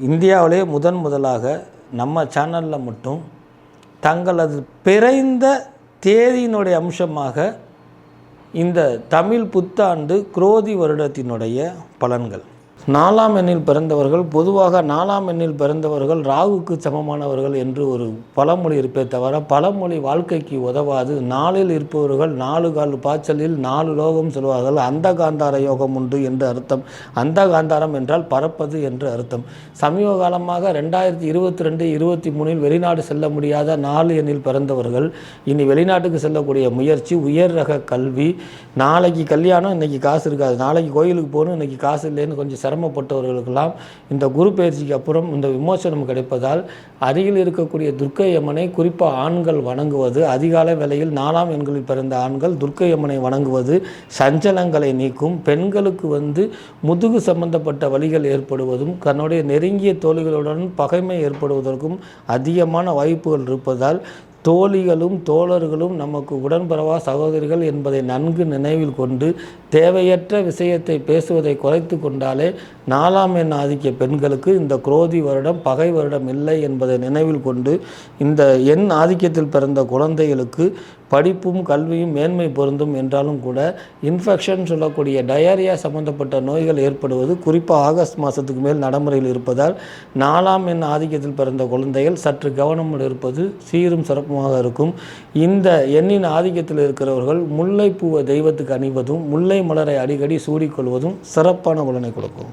இந்தியாவிலே முதன் முதலாக நம்ம சேனலில் மட்டும் தங்களது பிறந்த தேதியினுடைய அம்சமாக இந்த தமிழ் புத்தாண்டு குரோதி வருடத்தினுடைய பலன்கள். நாலாம் எண்ணில் பிறந்தவர்கள் பொதுவாக நாலாம் எண்ணில் பிறந்தவர்கள் ராகுக்கு சமமானவர்கள் என்று ஒரு பழமொழி இருப்பே தவிர பழமொழி வாழ்க்கைக்கு உதவாது. நாளில் இருப்பவர்கள் நாலு கால் பாய்ச்சலில் நாலு லோகம் சொல்வார்கள். அந்த காந்தார யோகம் உண்டு என்று அர்த்தம். அந்த காந்தாரம் என்றால் பறப்பது என்று அர்த்தம். சமீப காலமாக ரெண்டாயிரத்தி இருபத்தி ரெண்டு இருபத்தி மூணில் வெளிநாடு செல்ல முடியாத நாலு எண்ணில் பிறந்தவர்கள் இனி வெளிநாட்டுக்கு செல்லக்கூடிய முயற்சி உயர் ரக கல்வி. நாளைக்கு கல்யாணம் இன்னைக்கு காசு இருக்காது. நாளைக்கு கோயிலுக்கு போகணும் இன்னைக்கு காசு இல்லைன்னு கொஞ்சம் சிரமப்பட்டவர்களுக்கெல்லாம் இந்த குரு பயிற்சிக்கு அப்புறம் இந்த விமோசனம் கிடைப்பதால் அருகில் இருக்கக்கூடிய துர்க்கை யம்மனை குறிப்பாக ஆண்கள் வணங்குவது அதிகாலை வேளையில் நாலாம் எண்களில் பிறந்த ஆண்கள் துர்க்கை யம்மனை வணங்குவது சஞ்சலங்களை நீக்கும் பெண்களுக்கு வந்து முதுகு சம்பந்தப்பட்ட வழிகள் ஏற்படுவதும் தன்னுடைய நெருங்கிய தோழிகளுடன் பகைமை ஏற்படுவதற்கும் அதிகமான வாய்ப்புகள் இருப்பதால் தோழிகளும் தோழர்களும் நமக்கு உடன்பரவா சகோதரிகள் என்பதை நன்கு நினைவில் கொண்டு தேவையற்ற விஷயத்தை பேசுவதை குறைத்து கொண்டாலே நாலாம் எண் ஆதிக்க பெண்களுக்கு இந்த குரோதி வருடம் பகை வருடம் இல்லை என்பதை நினைவில் கொண்டு இந்த எண் ஆதிக்கத்தில் பிறந்த குழந்தைகளுக்கு படிப்பும் கல்வியும் மேன்மை பொருந்தும் என்றாலும் கூட இன்ஃபெக்ஷன் சொல்லக்கூடிய டயரியா சம்பந்தப்பட்ட நோய்கள் ஏற்படுவது குறிப்பாக ஆகஸ்ட் மாதத்துக்கு மேல் நடைமுறையில் இருப்பதால் நாலாம் எண் ஆதிக்கத்தில் பிறந்த குழந்தைகள் சற்று கவனமுடன் இருப்பது சீரும் சிறப்புமாக இருக்கும். இந்த எண்ணின் ஆதிக்கத்தில் இருக்கிறவர்கள் முல்லைப்பூவை தெய்வத்துக்கு அணிவதும் முல்லை மலரை அடிக்கடி சூடிக்கொள்வதும் சிறப்பான பலனை கொடுக்கும்.